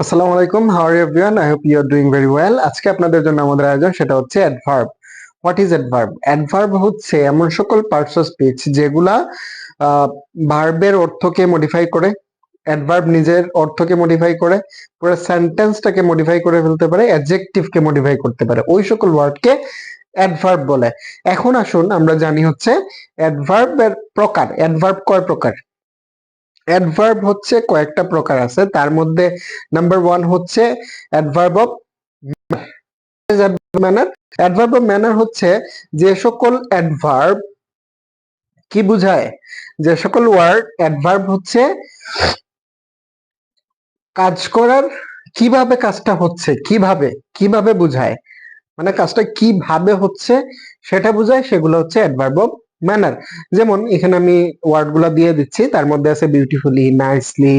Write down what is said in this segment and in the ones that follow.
আসসালামু আলাইকুম how are everyone I hope you are doing very well আজকে আপনাদের জন্য আমাদের আয়োজন সেটা হচ্ছে adverb what is adverb adverb হচ্ছে এমন সকল পার্টস অফ স্পিচ যেগুলা ভার্বের অর্থকে মডিফাই করে অ্যাডভার্ব নিজের অর্থকে মডিফাই করে, পুরো সেন্টেন্সটাকে মডিফাই করে ফেলতে পারে অ্যাডজেক্টিভকে মডিফাই করতে পারে। ওই সকল ওয়ার্ডকে অ্যাডভার্ব বলে। এখন আসুন আমরা জানি হচ্ছে অ্যাডভার্বের প্রকার। অ্যাডভার্ব কয় প্রকার? অ্যাডভার্ব হচ্ছে কয়েকটা প্রকার আছে। তার মধ্যে নাম্বার ওয়ান হচ্ছে adverb of manner adverb of manner হচ্ছে যে সকল অ্যাডভার্ব কি বুঝায়? যে সকল ওয়ার্ড অ্যাডভার্ব হচ্ছে কাজ করার কীভাবে কাজটা হচ্ছে, কীভাবে কীভাবে বুঝায়? মানে কাজটা কীভাবে হচ্ছে সেটা বুঝায়, সেগুলো হচ্ছে অ্যাডভার্ব অফ ম্যানার যেমন এখানে আমি ওয়ার্ডগুলা দিয়ে দিচ্ছি, তার মধ্যে আছে বিউটিফুলি নাইসলি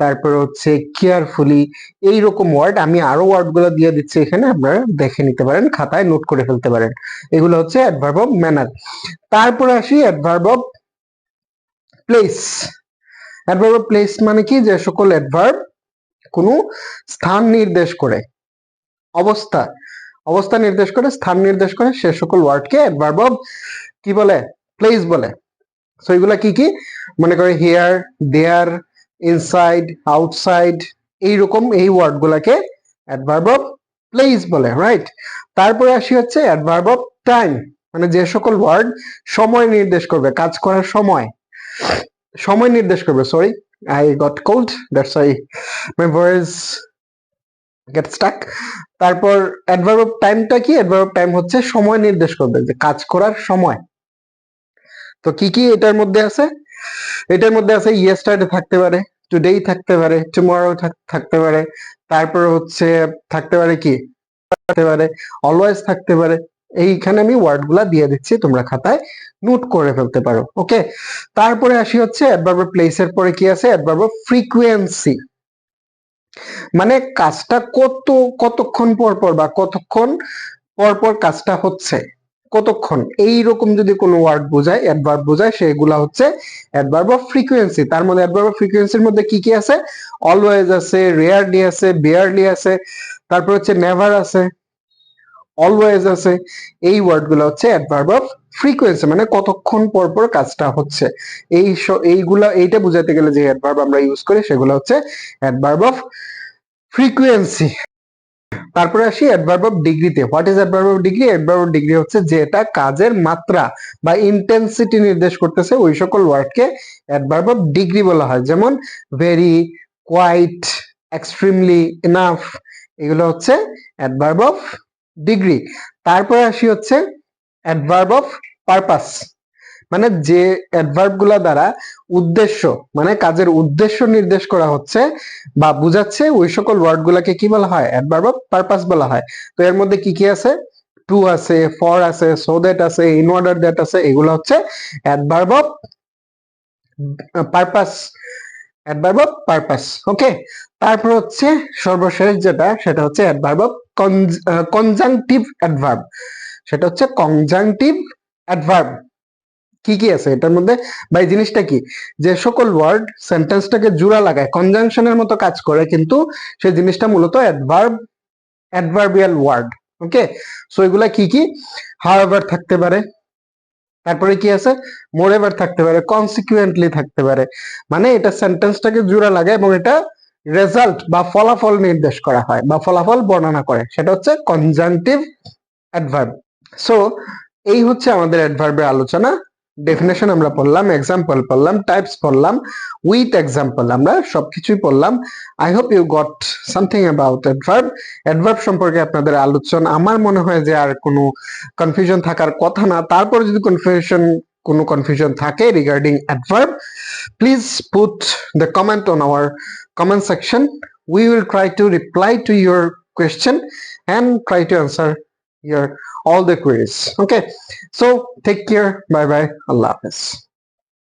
তারপর হচ্ছে কেয়ারফুলি এইরকম ওয়ার্ড আমি আরও ওয়ার্ডগুলো দিয়ে দিচ্ছি এখানে, আপনারা দেখে নিতে পারেন, খাতায় নোট করে ফেলতে পারেন। এগুলো হচ্ছে অ্যাডভার্ব অফ ম্যানার তারপরে আসি adverb of place adverb of place মানে কি? যে সকল অ্যাডভার্ব কোনো স্থান নির্দেশ করে, অবস্থা। অবস্থা নির্দেশ করে, স্থান নির্দেশ করে, সে সকল ওয়ার্ডকে অ্যাডভার্ব অফ কি বলে? প্লেস বলে। সো এগুলা কি কি? মনে করে হিয়ার দেয়ার ইনসাইড আউটসাইড এইরকম এই ওয়ার্ড গুলাকে অ্যাডভার্ব অফ প্লেস বলে রাইট তারপরে আসি হচ্ছে অ্যাডভার্ব অফ টাইম মানে যে সকল ওয়ার্ড সময় নির্দেশ করবে, কাজ করার সময়। সময় নির্দেশ করবে sorry I got cold that's I my voice get stuck তারপর অ্যাডভার্ব অফ টাইমটা কি? অ্যাডভার্ব অফ টাইম হচ্ছে সময় নির্দেশ করবে, যে কাজ করার সময়। তো কি কি এটার মধ্যে আছে? এটার মধ্যে আছে ইয়েস্টারডে থাকতে পারে টুডেই থাকতে পারে টুমরো থাকতে পারে, তারপর হচ্ছে থাকতে পারে কি? থাকতে পারে অলওয়েজ থাকতে পারে, এইখানে আমি ওয়ার্ডগুলা দিয়ে দিচ্ছি, তোমরা খাতায় নোট করে ফেলতে পারো ওকে তারপরে আসি হচ্ছে অ্যাডভার্ব প্লেসের পরে কি আছে? অ্যাডভার্ব ফ্রিকুয়েন্সি মানে কাজটা কত, কতক্ষণ পর পর বা কতক্ষণ পর পর কাজটা হচ্ছে? কতক্ষণ? এই রকম যদি কোনো ওয়ার্ড বোঝায় অ্যাডভার্ব বোঝায়, সেগুলা হচ্ছে অ্যাডভার্ব অফ ফ্রিকোয়েন্সি তার মধ্যে অ্যাডভার্ব অফ ফ্রিকোয়েন্সির মধ্যে কি কি আছে? অলওয়েজ আছে রেয়ারলি আছে বেয়ারলি আছে, তারপর হচ্ছে নেভার আছে অলওয়েজ আছে। এই ওয়ার্ডগুলো হচ্ছে অ্যাডভার্ব অফ ফ্রিকোয়েন্সি মানে কতক্ষণ পর পর কাজটা হচ্ছে। এই এইগুলা, এইটা বোঝাতে গেলে যে অ্যাডভার্ব আমরা ইউজ করি, সেগুলো হচ্ছে অ্যাডভার্ব অফ ফ্রিকোয়েন্সি তারপরে আসি অ্যাডভার্ব অফ ডিগ্রিতে what is adverb of degree adverb of degree হচ্ছে যেটা কাজের মাত্রা বা ইন্টেন্সিটি নির্দেশ করতেছে ওই সকল ওয়ার্ডকে অ্যাডভার্ব অফ ডিগ্রি বলা হয়। যেমন ভেরি কোয়াইট এক্সট্রিমলি ইনাফ এগুলো হচ্ছে অ্যাডভার্ব অফ ডিগ্রি তারপরে আসি হচ্ছে অ্যাডভার্ব অফ পারপাস মানে যে অ্যাডভার্বগুলা দ্বারা উদ্দেশ্য মানে কাজের উদ্দেশ্য নির্দেশ করা হচ্ছে বা বুঝাচ্ছে, ওই সকল ওয়ার্ড গুলাকে কি বলা হয়? অ্যাডভার্ব অফ পারপাস বলা হয়। তো এর মধ্যে কি কি আছে? টু আছে ফর আছে সো দ্যাট আছে ইন অর্ডার দ্যাট আছে, এগুলো হচ্ছে adverb of purpose adverb of purpose okay তারপর হচ্ছে সর্বশেষ যেটা, সেটা হচ্ছে অ্যাডভার্ব অফ কনজাংটিভ অ্যাডভার্ব সেটা হচ্ছে কনজাংটিভ অ্যাডভার্ব কি কি আছে? এটার মধ্যে বা এই জিনিসটা কি? যে সকল ওয়ার্ড সেন্টেন্সটাকে জোড়া লাগায় কনজাংশনের মতো কাজ করে, কিন্তু সেই জিনিসটা মূলত adverb adverbial word okay so এগুলা কি কি? হাওয়েভার থাকতে পারে, তারপরে কি আছে? মোরেভার থাকতে পারে কনসিকুয়েন্টলি থাকতে পারে। মানে এটা সেন্টেন্সটাকে জোড়া লাগে এবং এটা রেজাল্ট বা ফলাফল নির্দেশ করা হয় বা ফলাফল বর্ণনা করে। সেটা হচ্ছে কনজাংটিভ অ্যাডভার্ব সো এই হচ্ছে আমাদের অ্যাডভার্বের আলোচনা। ডেফিনেশন আমরা পড়লাম এক্সাম্পল পড়লাম টাইপস পড়লাম উইথ এক্সাম্পল আমরা সবকিছুই পড়লাম। I hope you got something about adverb adverb সম্পর্কে আপনাদের আলোচনা, আমার মনে হয় যে আর কোনো কনফিউশন থাকার কথা না। তারপর যদি কনফিউশন কোনো কনফিউশন থাকে regarding adverb please put the comment on our comment section we will try to reply to your question and try to answer your all the queries. Okay so take care. Bye bye allah hafiz